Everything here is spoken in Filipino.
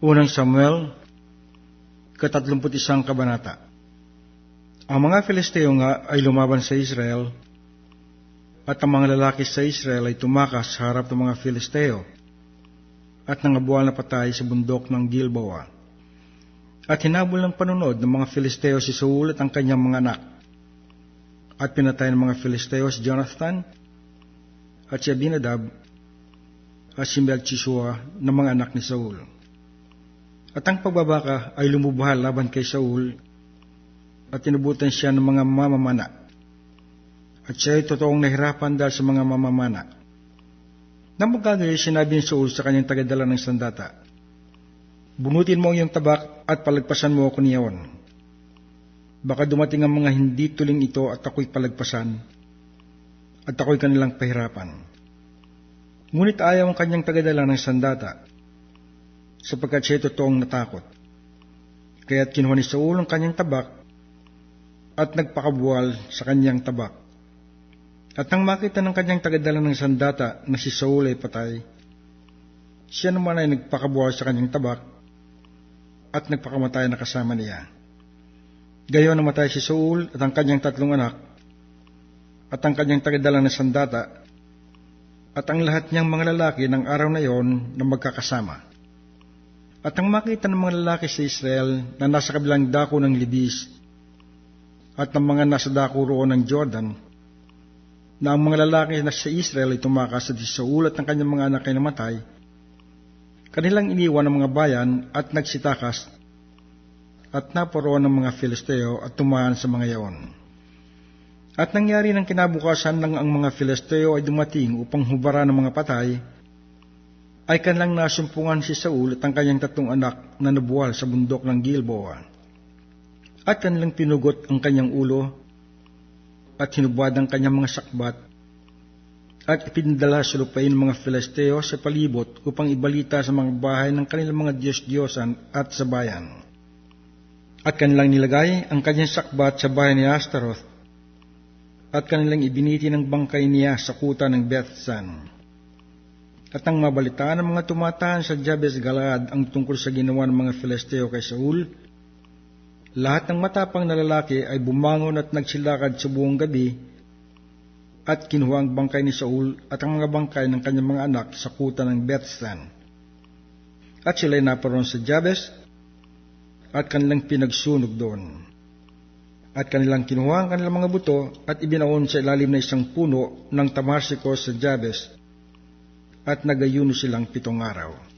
Unang Samuel, katatlumput isang kabanata. Ang mga Filisteo nga ay lumaban sa Israel, at ang mga lalaki sa Israel ay tumakas sa harap ng mga Filisteo, at nangabuan na patay sa bundok ng Gilboa. At hinabol ng panunod ng mga Filisteo si Saul at ang kanyang mga anak. At pinatay ng mga Filisteo si Jonathan at si Abinadab at si Melchishua ng mga anak ni Saul. At ang pagbabaka ay lumubuhal laban kay Saul at tinubutan siya ng mga mamamana. At siya ay totoong nahirapan dahil sa mga mamamana. Nang magkagayon, sinabi ni Saul sa kanyang tagadala ng sandata, Bunutin mo ang iyong tabak at palagpasan mo ako niyaon. Baka dumating ang mga hindi tuling ito at ako'y palagpasan at ako'y kanilang pahirapan. Ngunit ayaw ang kanyang tagadala ng sandata sapagkat siya totoong natakot. Kaya't kinuha ni Saul ang kanyang tabak at nagpakabuwal sa kanyang tabak. At nang makita ng kanyang tagadala ng sandata na si Saul ay patay, siya naman ay nagpakabuwal sa kanyang tabak at nagpakamatay na kasama niya. Gayon namatay si Saul at ang kanyang tatlong anak at ang kanyang tagadala ng sandata at ang lahat niyang mga lalaki ng araw na iyon na magkakasama. At ang makita ng mga lalaki sa Israel na nasa kabilang dako ng Libis at ng mga nasa dako roon ng Jordan, na ang mga lalaki na sa Israel ay tumakas sa Saul at ang kanyang mga anak ay namatay, Kanilang iniwan ng mga bayan at nagsitakas at naporoon ng mga Filisteo at tumahan sa mga yaon. At nangyari ng kinabukasan lang ang mga Filisteo ay dumating upang hubara ng mga patay, ay kanilang nasumpungan si Saul at ang kanyang tatlong anak na nabuwal sa bundok ng Gilboa. At kanilang pinugot ang kanyang ulo at hinubad ang kanyang mga sakbat at ipindala sa lupain ng mga Filisteo sa palibot upang ibalita sa mga bahay ng kanilang mga Diyos-Diyosan at sa bayan. At kanilang nilagay ang kanyang sakbat sa bahay ni Astaroth at kanilang ibiniti ng bangkay niya sa kuta ng Bethsan. At ang mabalitaan ng mga tumatahan sa Jabez Galad ang tungkol sa ginawa ng mga Filisteo kay Saul, lahat ng matapang na lalaki ay bumangon at nagsilakad sa buong gabi at kinuha ang bangkay ni Saul at ang mga bangkay ng kanyang mga anak sa kuta ng Bethsan. At sila'y naparoon sa Jabes at kanilang pinagsunog doon. At kanilang kinuha ang kanilang mga buto at ibinaon sa ilalim na isang puno ng tamarsikos sa Jabes at nagayuno silang pitong araw.